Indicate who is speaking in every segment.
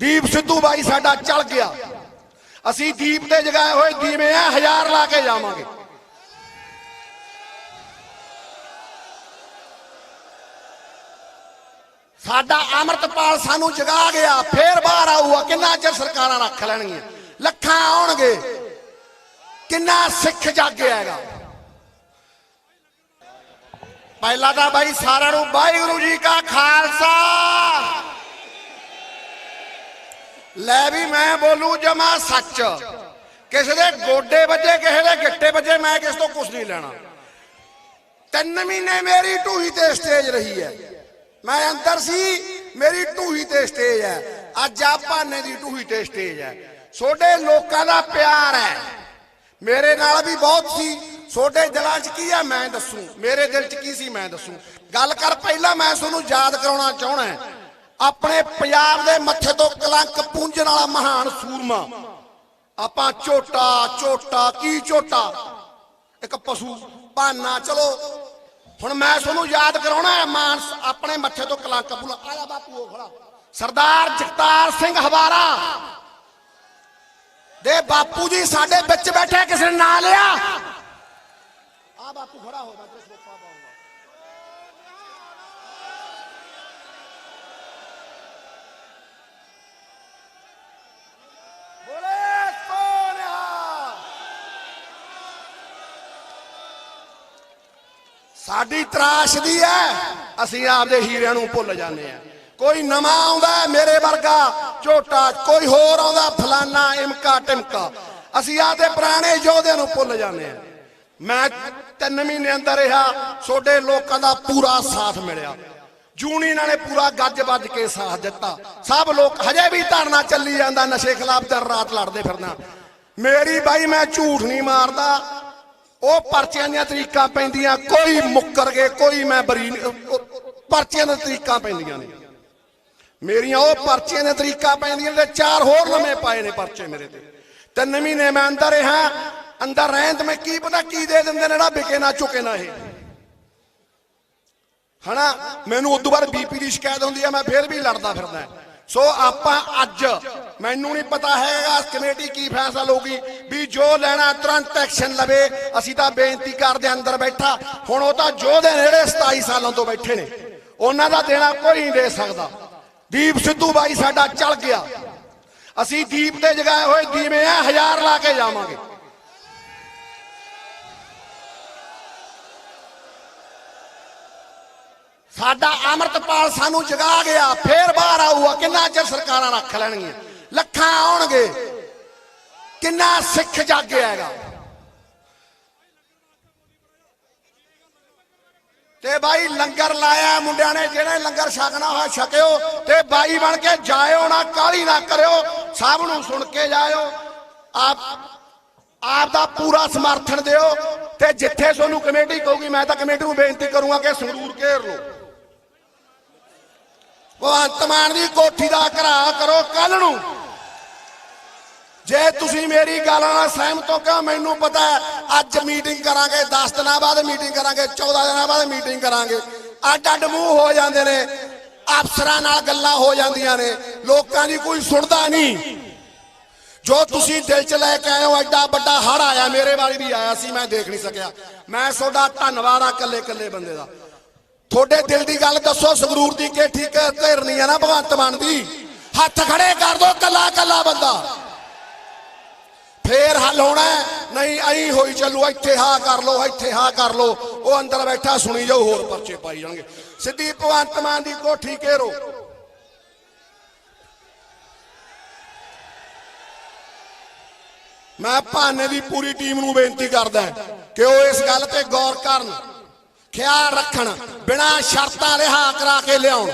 Speaker 1: ਦੀਪ ਸਿੱਧੂ ਬਾਈ ਸਾਡਾ ਚਲ ਗਿਆ। ਅਸੀਂ ਦੀਪ ਤੇ ਜਗਾਏ ਹੋਏ ਦੀਵੇ ਆ ਹਜ਼ਾਰ ਲਾ ਕੇ ਜਾਵਾਂਗੇ। ਸਾਡਾ ਅਮਰਤਪਾਲ ਸਾਨੂੰ ਜਗਾ ਗਿਆ, ਫੇਰ ਬਾਹਰ ਆਊਗਾ, ਕਿੰਨਾ ਚਿਰ ਸਰਕਾਰਾਂ ਰੱਖ ਲੈਣਗੀਆਂ? ਲੱਖਾਂ ਆਉਣਗੇ। ਕਿੰਨਾ ਸਿੱਖ ਜਾਗਿਆ ਹੈਗਾ। ਪਹਿਲਾਂ ਤਾਂ ਬਾਈ ਸਾਰਿਆਂ ਨੂੰ ਵਾਹਿਗੁਰੂ ਜੀ ਕਾ ਖਾਲਸਾ। ਲੈ ਵੀ ਮੈਂ ਬੋਲੂ ਜਮਾ ਸੱਚ। ਕਿਸੇ ਦੇ ਗੋਡੇ ਵੱਜੇ, ਕਿਸੇ ਦੇ ਗਿੱਟੇ ਵੱਜੇ, ਮੈਂ ਕਿਸ ਤੋਂ ਕੁਝ ਨਹੀਂ ਲੈਣਾ। ਤਿੰਨ ਮਹੀਨੇ ਮੇਰੀ ਢੂਹੀ ਤੇ ਸਟੇਜ ਰਹੀ ਹੈ। ਮੈਂ ਅੰਦਰ ਸੀ, ਮੇਰੀ ਢੂਹੀ ਤੇ ਸਟੇਜ ਹੈ। ਅੱਜ ਆ ਭਾਨੇ ਦੀ ਢੂਹੀ ਤੇ ਸਟੇਜ ਹੈ। ਛੋਡੇ ਲੋਕਾਂ ਦਾ ਪਿਆਰ ਹੈ। ਮੇਰੇ ਨਾਲ ਵੀ ਬਹੁਤ ਸੀ। ਛੋਡੇ ਦਿਲਾਂ 'ਚ ਕੀ ਹੈ ਮੈਂ ਦੱਸੂ। ਮੇਰੇ ਦਿਲ 'ਚ ਕੀ ਸੀ, ਮੈਂ ਦੱਸੂ। ਗੱਲ ਕਰ, ਪਹਿਲਾਂ ਮੈਂ ਤੁਹਾਨੂੰ ਯਾਦ ਕਰਾਉਣਾ ਚਾਹਣਾ ਆਪਣੇ ਪੰਜਾਬ ਦੇ ਮੱਥੇ ਤੋਂ ਕਲੰਕ ਪੂੰਝਣ ਵਾਲਾ ਮਹਾਨ ਸੂਰਮਾ। ਆਪਾਂ ਝੋਟਾ ਝੋਟਾ, ਕੀ ਝੋਟਾ? ਇੱਕ ਪਸ਼ੂ ਭਾਨਾ ਚਲੋ। ਹੁਣ ਮੈਂ ਤੁਹਾਨੂੰ ਯਾਦ ਕਰਾਉਣਾ ਹੈ, ਮਾਨਸ ਆਪਣੇ ਮੱਥੇ ਤੋਂ ਕਲੰਕ ਪੂਲਾ ਆਲਾ ਬਾਪੂ, ਉਹ ਖੜਾ। ਸਰਦਾਰ ਜਗਤਾਰ ਸਿੰਘ ਹਵਾਰਾ। ਦੇ ਬਾਪੂ ਜੀ, ਸਾਡੇ ਵਿੱਚ ਬੈਠੇ, ਕਿਸੇ ਨੇ ਨਾਂ ਲਿਆ? ਆ ਬਾਪੂ ਖੜਾ ਹੋ ਬਾਪੂ ਸੋਫਾ ਪਾਉਂਗਾ ਬੋਲੇ ਸੋਨਿਆ ਸਾਡੀ ਤਰਾਸ਼ ਦੀ ਹੈ। ਅਸੀਂ ਆਪਦੇ ਹੀਰਿਆਂ ਨੂੰ ਭੁੱਲ ਜਾਂਦੇ ਆ ਕੋਈ ਨਵਾਂ ਆਉਂਦਾ ਮੇਰੇ ਵਰਗਾ, ਝੋਟਾ, ਕੋਈ ਹੋਰ ਆਉਂਦਾ, ਫਲਾਨਾ ਇਮਕਾ, ਟਿਮਕਾ। ਅਸੀਂ ਆਪਦੇ ਪੁਰਾਣੇ ਯੋਧਿਆਂ ਨੂੰ ਭੁੱਲ ਜਾਂਦੇ ਆ ਮੈਂ ਤਿੰਨ ਮਹੀਨੇ ਅੰਦਰ ਰਿਹਾ ਛੋਡੇ ਲੋਕਾਂ ਦਾ ਪੂਰਾ ਸਾਥ ਮਿਲਿਆ। ਯੂਨੀਅਨਾਂ ਨੇ ਪੂਰਾ ਗੱਜ ਵੱਜ ਕੇ ਸਾਥ ਦਿੱਤਾ। ਸਭ ਲੋਕ ਹਜੇ ਵੀ ਧਰਨਾ ਚੱਲੀ ਜਾਂਦਾ, ਨਸ਼ੇ ਖਿਲਾਫ ਦਰ ਰਾਤ ਲੜਦੇ ਫਿਰਨਾ ਮੇਰੀ ਬਾਈ, ਮੈਂ ਝੂਠ ਨਹੀਂ ਮਾਰਦਾ। ਉਹ ਪਰਚਿਆਂ ਦੀਆਂ ਤਰੀਕਾਂ ਪੈਂਦੀਆਂ, ਕੋਈ ਮੁੱਕਰ ਗਏ, ਕੋਈ ਮੈਂ ਬਰੀ ਨਹੀਂ- ਪਰਚਿਆਂ ਦੀਆਂ ਤਰੀਕਾਂ ਪੈਂਦੀਆਂ ਨੇ। ਮੇਰੀਆਂ ਉਹ ਪਰਚਿਆਂ ਦੀਆਂ ਤਰੀਕਾਂ ਪੈਂਦੀਆਂ ਤੇ ਚਾਰ ਹੋਰ ਲੰਮੇ ਪਾਏ ਨੇ ਪਰਚੇ ਮੇਰੇ ਤੇ। ਤਿੰਨ ਮਹੀਨੇ ਮੈਂ ਅੰਦਰ ਰਿਹਾ, ਅੰਦਰ ਰਹਿਣ ਤੇ ਮੈਂ ਕੀ ਪਤਾ ਕੀ ਦੇ ਦਿੰਦੇ ਨੇ, ਜਿਹੜਾ ਵਿਕੇ ਨਾ, ਚੁਕੇ ਨਾ ਇਹ। ਹਨਾ? ਮੈਨੂੰ ਉਦੋਂ ਬਾਅਦ ਬੀਪੀ ਦੀ ਸ਼ਿਕਾਇਤ ਹੁੰਦੀ ਹੈ ਮੈਂ ਫੇਰ ਵੀ ਲੜਦਾ ਫਿਰਦਾ। ਸੋ ਆਪਾਂ ਅੱਜ, ਮੈਨੂੰ ਨਹੀਂ ਪਤਾ ਹੈਗਾ ਕਮੇਟੀ ਕੀ ਫੈਸਲਾ ਲਊਗੀ ਵੀ ਜੋ ਲੈਣਾ ਤੁਰੰਤ ਐਕਸ਼ਨ ਲਵੇ, ਅਸੀਂ ਤਾਂ ਬੇਨਤੀ ਕਰਦੇ ਅੰਦਰ ਬੈਠਾ। ਹੁਣ ਉਹ ਤਾਂ ਯੋਧੇ ਨੇ ਜਿਹੜੇ 27 ਸਾਲਾਂ ਤੋਂ ਬੈਠੇ ਨੇ, ਉਹਨਾਂ ਦਾ ਦੇਣਾ ਕੋਈ ਨਹੀਂ ਦੇ ਸਕਦਾ। ਦੀਪ ਸਿੱਧੂ ਬਾਈ ਸਾਡਾ ਚਲ ਗਿਆ। ਅਸੀਂ ਦੀਪ ਤੇ ਜਗਾਏ ਹੋਏ ਦੀਵੇ ਆ ਹਜ਼ਾਰ ਲਾ ਕੇ ਜਾਵਾਂਗੇ। ਸਾਡਾ ਅਮਰਤਪਾਲ ਸਾਨੂੰ ਜਗਾ ਗਿਆ, ਫੇਰ ਬਾਹਰ ਆਊਗਾ, ਕਿੰਨਾ ਚਿਰ ਸਰਕਾਰਾਂ ਰੱਖ ਲੈਣਗੀਆਂ? ਲੱਖਾਂ ਆਉਣਗੇ। ਕਿੰਨਾ ਸਿੱਖ ਜਾਗਿਆ ਹੈਗਾ। ਤੇ ਬਾਈ ਲੰਗਰ ਲਾਇਆ ਮੁੰਡਿਆਂ ਨੇ, ਜਿਹੜੇ ਲੰਗਰ ਛਕਣਾ ਹੋਇਆ ਛਕਿਓ, ਤੇ ਬਾਈ ਬਣ ਕੇ ਜਾਇਓ ਨਾ ਕਾਲੀ ਨਾ ਕਰਿਓ, ਸਭ ਨੂੰ ਸੁਣ ਕੇ ਜਾਇਓ। ਆਪ ਆਪ ਦਾ ਪੂਰਾ ਸਮਰਥਨ ਦਿਓ, ਤੇ ਜਿੱਥੇ ਤੁਹਾਨੂੰ ਕਮੇਟੀ ਕਹੂਗੀ, ਮੈਂ ਤਾਂ ਕਮੇਟੀ ਨੂੰ ਬੇਨਤੀ ਕਰੂੰਗਾ ਕਿ ਸੰਗਰੂਰ ਘੇਰ ਲਓ। ਭਗਵੰਤ ਮਾਨ ਦੀ ਕੋਠੀ ਦਾ ਘਰਾ ਕਰੋ ਕੱਲ ਨੂੰ। ਜੇ ਤੁਸੀਂ ਮੇਰੀ ਗੱਲ ਨਾਲ ਸਹਿਮਤ ਹੋ ਕਿ ਮੈਨੂੰ ਪਤਾ ਅੱਜ ਮੀਟਿੰਗ ਕਰਾਂਗੇ 10 ਦਿਨਾਂ ਬਾਅਦ ਮੀਟਿੰਗ ਕਰਾਂਗੇ 14 ਦਿਨਾਂ ਬਾਅਦ ਮੀਟਿੰਗ ਕਰਾਂਗੇ। ਅੱਡ ਅੱਡ ਮੂੰਹ ਹੋ ਜਾਂਦੇ ਨੇ, ਅਫਸਰਾਂ ਨਾਲ ਗੱਲਾਂ ਹੋ ਜਾਂਦੀਆਂ ਨੇ, ਲੋਕਾਂ ਦੀ ਕੋਈ ਸੁਣਦਾ ਨਹੀਂ। ਜੋ ਤੁਸੀਂ ਦਿਲ ਚ ਲੈ ਕੇ ਆਏ ਹੋ, ਐਡਾ ਵੱਡਾ ਹੜ ਆਇਆ, ਮੇਰੇ ਵਾਲੀ ਵੀ ਆਇਆ ਸੀ, ਮੈਂ ਦੇਖ ਨਹੀਂ ਸਕਿਆ। ਮੈਂ ਤੁਹਾਡਾ ਧੰਨਵਾਦ ਆ ਕੱਲੇ ਕੱਲੇ ਬੰਦੇ ਦਾ। ਤੁਹਾਡੇ ਦਿਲ ਦੀ ਗੱਲ ਦੱਸੋ, ਸੰਗਰੂਰ ਦੀ ਕਿ ਠੀਕ ਧਿਰਨੀ ਆ ਨਾ ਭਗਵੰਤ ਮਾਨ ਦੀ। ਹੱਥ ਖੜੇ ਕਰ ਦੋ ਕੱਲਾ ਕੱਲਾ ਬੰਦਾ। ਫੇਰ ਹੱਲ ਹੋਣਾ ਨਹੀਂ ਐਂ ਹੋਈ ਚੱਲੂ, ਇੱਥੇ ਹਾਂ ਕਰ ਲੋ ਇੱਥੇ ਹਾਂ ਕਰ ਲੋ ਉਹ ਅੰਦਰ ਬੈਠਾ, ਸੁਣੀ ਜਾਓ ਹੋਰ ਪਰਚੇ ਪਾਈ ਜਾਣਗੇ। ਸਿੱਧੀ ਭਗਵੰਤ ਮਾਨ ਦੀ ਕੋਠੀ ਘੇਰੋ। ਮੈਂ ਭਾਨੇ ਦੀ ਪੂਰੀ ਟੀਮ ਨੂੰ ਬੇਨਤੀ ਕਰਦਾ ਕਿ ਉਹ ਇਸ ਗੱਲ ਤੇ ਗੌਰ ਕਰਨ। ਖਿਆਲ ਰੱਖਣ, ਬਿਨਾਂ ਸ਼ਰਤਾਂ ਰਿਹਾ ਕਰਾ ਕੇ ਲਿਆਉਣ।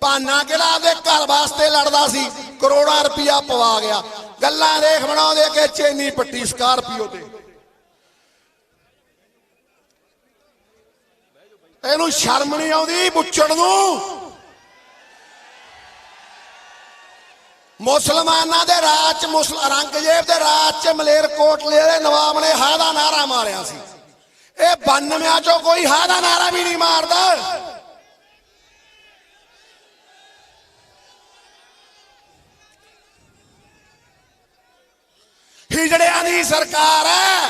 Speaker 1: ਭਾਨਾ ਕਿਹੜਾ ਦੇ ਘਰ ਵਾਸਤੇ ਲੜਦਾ ਸੀ, ਕਰੋੜਾਂ ਰੁਪਇਆ ਪਵਾ ਗਿਆ। ਗੱਲਾਂ ਦੇਖ ਬਣਾਉਂਦੇ ਕਿ ਚੇਨੀ ਪੱਟੀ ਸਕਾਰਪੀਓ ਤੇ। ਇਹਨੂੰ ਸ਼ਰਮ ਨਹੀਂ ਆਉਂਦੀ ਬੁੱਚੜ ਨੂੰ। ਮੁਸਲਮਾਨਾਂ ਦੇ ਰਾਜ ਚ ਮੁਸਲ ਔਰੰਗਜ਼ੇਬ ਦੇ ਰਾਜ ਚ ਮਲੇਰਕੋਟਲੇ ਦੇ ਨਵਾਬ ਨੇ ਹਾਂ ਦਾ ਨਾਰਾ ਮਾਰਿਆ ਸੀ। ਇਹ 92 ਚੋਂ ਕੋਈ ਹਾ ਦਾ ਨਾਰਾ ਵੀ ਨਹੀਂ ਮਾਰਦਾ। ਹਿਜੜਿਆਂ ਦੀ ਸਰਕਾਰ ਹੈ।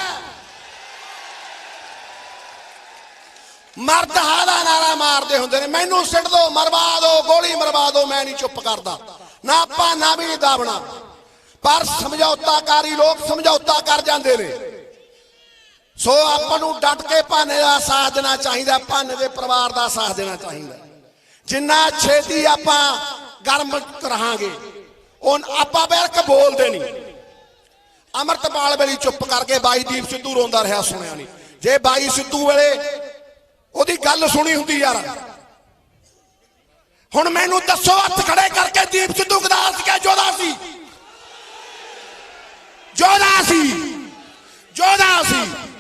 Speaker 1: ਮਰਦ ਹਾ ਦਾ ਨਾਰਾ ਮਾਰਦੇ ਹੁੰਦੇ ਨੇ। ਮੈਨੂੰ ਸਿੱਟ ਦੋ, ਮਰਵਾ ਦੋ, ਗੋਲੀ ਮਰਵਾ ਦੋ, ਮੈਂ ਨਹੀਂ ਚੁੱਪ ਕਰਦਾ। ਨਾ ਆਪਾਂ, ਨਾ ਵੀ ਦਾਬਣਾ ਪਰ ਸਮਝੌਤਾਕਾਰੀ ਲੋਕ ਸਮਝੌਤਾ ਕਰ ਜਾਂਦੇ ਨੇ। ਸੋ ਆਪਾਂ ਨੂੰ ਡਟ ਕੇ ਭਾਨੇ ਦਾ ਸਾਥ ਦੇਣਾ ਚਾਹੀਦਾ, ਭਾਨੇ ਦੇ ਪਰਿਵਾਰ ਦਾ ਸਾਥ ਦੇਣਾ ਚਾਹੀਦਾ। ਜਿੰਨਾ ਛੇਤੀ ਆਪਾਂ ਗਰਮ ਕਰਾਂਗੇ ਉਹ ਆਪਾਂ ਬਿਲਕ ਬੋਲਦੇ ਨਹੀਂ। ਅਮਰਤਪਾਲ ਵੇਲੇ ਚੁੱਪ ਕਰਕੇ ਬਾਈ ਦੀਪ ਸਿੱਧੂ ਰੋਂਦਾ ਰਿਹਾ, ਸੁਣਿਆ ਨਹੀਂ। ਜੇ ਬਾਈ ਸਿੱਧੂ ਵੇਲੇ ਉਹਦੀ ਗੱਲ ਸੁਣੀ ਹੁੰਦੀ ਯਾਰ। ਹੁਣ ਮੈਨੂੰ ਦੱਸੋ, ਹੱਥ ਖੜੇ ਕਰਕੇ ਦੀਪ ਸਿੱਧੂ ਗਦਾਰ ਸੀ ਜੋਦਾ ਸੀ? ਜੋਦਾ ਸੀ। ਜੋਦਾ ਸੀ।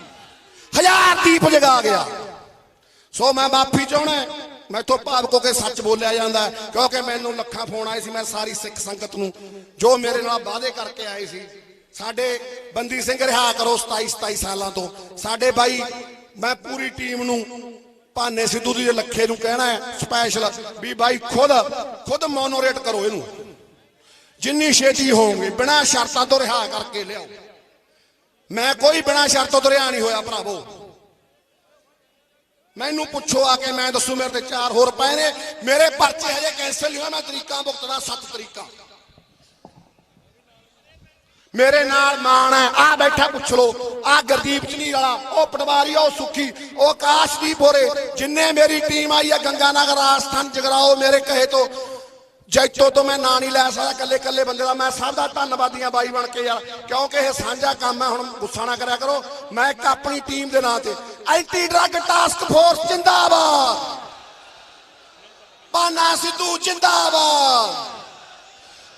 Speaker 1: ਦੀਪ ਜਗਾ ਗਿਆ। ਸੋ ਮੈਂ ਮਾਫੀ ਚਾਹਣਾ ਮੈਥੋਂ ਭਾਵਕ ਕੇ ਸੱਚ ਬੋਲਿਆ ਜਾਂਦਾ ਕਿਉਂਕਿ ਮੈਨੂੰ ਲੱਖਾਂ ਫੋਨ ਆਏ ਸੀ, ਮੈਂ ਸਾਰੀ ਸਿੱਖ ਸੰਗਤ ਨੂੰ। ਜੋ ਮੇਰੇ ਨਾਲ ਵਾਅਦੇ ਕਰਕੇ ਆਏ ਸੀ। ਸਾਡੇ ਬੰਦੀ ਸਿੰਘ ਰਿਹਾ ਕਰੋ 27 27 ਸਾਲਾਂ ਤੋਂ। ਸਾਡੇ ਬਾਈ, ਮੈਂ ਪੂਰੀ ਟੀਮ ਨੂੰ ਭਾਨੇ ਸਿੱਧੂ ਦੀ ਲੱਖੇ ਨੂੰ ਕਹਿਣਾ ਹੈ ਸਪੈਸ਼ਲ ਵੀ ਬਾਈ ਖੁਦ ਖੁਦ ਮੋਨੋਰੇਟ ਕਰੋ ਇਹਨੂੰ। ਜਿੰਨੀ ਛੇਤੀ ਹੋਊਗੀ, ਬਿਨਾਂ ਸ਼ਰਤਾਂ ਤੋਂ ਰਿਹਾ ਕਰਕੇ ਲਿਆਓ। ਮੈਂ ਕੋਈ ਬਿਨਾਂ ਸ਼ਰਤ ਤੋਂ ਰਿਹਾ ਨਹੀਂ ਹੋਇਆ, ਭਰਾਵੋ। ਮੈਨੂੰ ਪੁੱਛੋ ਆ ਕੇ, ਮੈਂ ਦੱਸੂ ਮੇਰੇ ਤੇ ਚਾਰ ਹੋਰ ਪਏ ਨੇ। ਮੇਰੇ ਪਰਚੇ ਹਜੇ ਕੈਂਸਲ ਨਹੀਂ ਹੋਇਆ ਮੈਂ ਤਰੀਕਾਂ ਭੁਗਤਦਾ ਸੱਤ ਤਰੀਕਾਂ। ਮੇਰੇ ਨਾਲ ਮਾਣ ਹੈ, ਆ ਬੈਠਾ ਪੁੱਛ ਲੋ ਆ ਗੁਰਦੀਪ ਚਨੀ ਵਾਲਾ, ਉਹ ਪਟਵਾਰੀ ਉਹ ਸੁਖੀ, ਉਹ ਕਾਸ਼ਦੀਪ ਹੋਰੇ, ਜਿੰਨੇ ਮੇਰੀ ਟੀਮ ਆਈ ਆ ਗੰਗਾਨਗਰ, ਰਾਜਸਥਾਨ ਜਗਰਾਓ ਮੇਰੇ ਕਹੇ ਤੋਂ। ਜੈਤੋ ਤੋਂ ਮੈਂ ਨਾਂ ਨਹੀਂ ਲੈ ਸਕਦਾ ਕੱਲੇ ਕੱਲੇ ਬੰਦੇ ਦਾ। ਮੈਂ ਸਭ ਦਾ ਧੰਨਵਾਦੀਆਂ ਬਾਈ ਬਣ ਕੇ ਯਾਰ, ਕਿਉਂਕਿ ਇਹ ਸਾਂਝਾ ਕੰਮ ਹੈ, ਹੁਣ ਗੁੱਸਾ ਨਾ ਕਰਿਆ ਕਰੋ। ਮੈਂ ਇੱਕ ਆਪਣੀ ਟੀਮ ਦੇ ਨਾਂ ਤੇ ਐਂਟੀ ਡਰੱਗ ਟਾਸਕ ਫੋਰਸ ਜਿੰਦਾਬਾਦ ਪਾਨਾ ਸਿੱਧੂ ਜਿੰਦਾਬਾਦ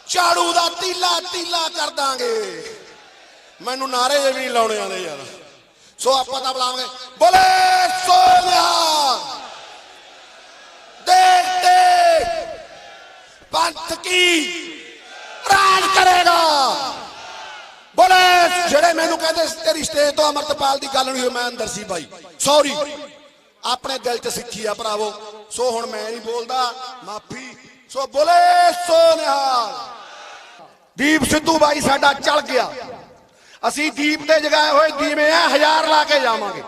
Speaker 1: ਝਾੜੂ ਦਾ ਤੀਲਾ ਤੀਲਾ ਕਰ ਦਾਂਗੇ ਮੈਨੂੰ ਨਾਰੇ ਜੇ ਵੀ ਨਹੀਂ ਲਾਉਣੇ ਆਉਂਦੇ ਯਾਰ ਸੋ ਆਪਾਂ ਤਾਂ ਬੁਲਾਵਾਂਗੇ ਬੋਲੇ ਸੋਨਿਆ ਦੇਖ ਦੇਖ ਪੰਥ ਕੀ ਰਾਜ ਕਰੇਗਾ ਬੋਲੇ, ਜਿਹੜੇ ਮੈਨੂੰ ਕਹਿੰਦੇ ਤੇਰੀ ਸਟੇਜ ਤੋਂ ਅਮਰਤਪਾਲ ਦੀ ਗੱਲ ਨਹੀਂ ਹੋਈ, ਮੈਂ ਅੰਦਰ ਸੀ ਬਾਈ। ਸੌਰੀ ਆਪਣੇ ਦਿਲ 'ਚ ਸਿੱਖੀ ਆ ਭਰਾਵੋ। ਸੋ ਹੁਣ ਮੈਂ ਨਹੀਂ ਬੋਲਦਾ, ਮਾਫੀ। ਸੋ ਬੋਲੇ, ਸੋ ਨਿਹਾਲ। ਦੀਪ ਸਿੱਧੂ ਬਾਈ ਸਾਡਾ ਚੱਲ ਗਿਆ। ਅਸੀਂ ਦੀਪ ਤੇ ਜਗਾਏ ਹੋਏ, ਦੀਵੇ ਆ ਹਜ਼ਾਰ ਲਾ ਕੇ ਜਾਵਾਂਗੇ।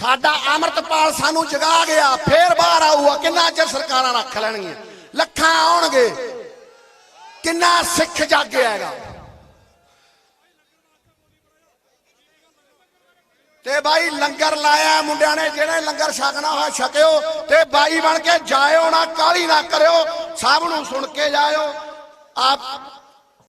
Speaker 1: ਸਾਡਾ ਅਮਰਤਪਾਲ ਸਾਨੂੰ ਜਗਾ ਗਿਆ, ਫੇਰ ਬਾਹਰ ਆਊਗਾ, ਕਿੰਨਾ ਚਿਰ ਸਰਕਾਰਾਂ ਰੱਖ ਲੈਣਗੀਆਂ? ਲੱਖਾਂ ਆਉਣਗੇ। ਕਿੰਨਾ ਸਿੱਖ ਜਾਗਿਆ ਹੈਗਾ। ਤੇ ਬਾਈ ਲੰਗਰ ਲਾਇਆ ਮੁੰਡਿਆਂ ਨੇ, ਜਿਹੜੇ ਲੰਗਰ ਛਕਣਾ ਹੋਇਆ ਛਕਿਓ, ਤੇ ਬਾਈ ਬਣ ਕੇ ਜਾਇਓ ਨਾ ਕਾਲੀ ਨਾ ਕਰਿਓ, ਸਭ ਨੂੰ ਸੁਣ ਕੇ ਜਾਇਓ। ਆਪ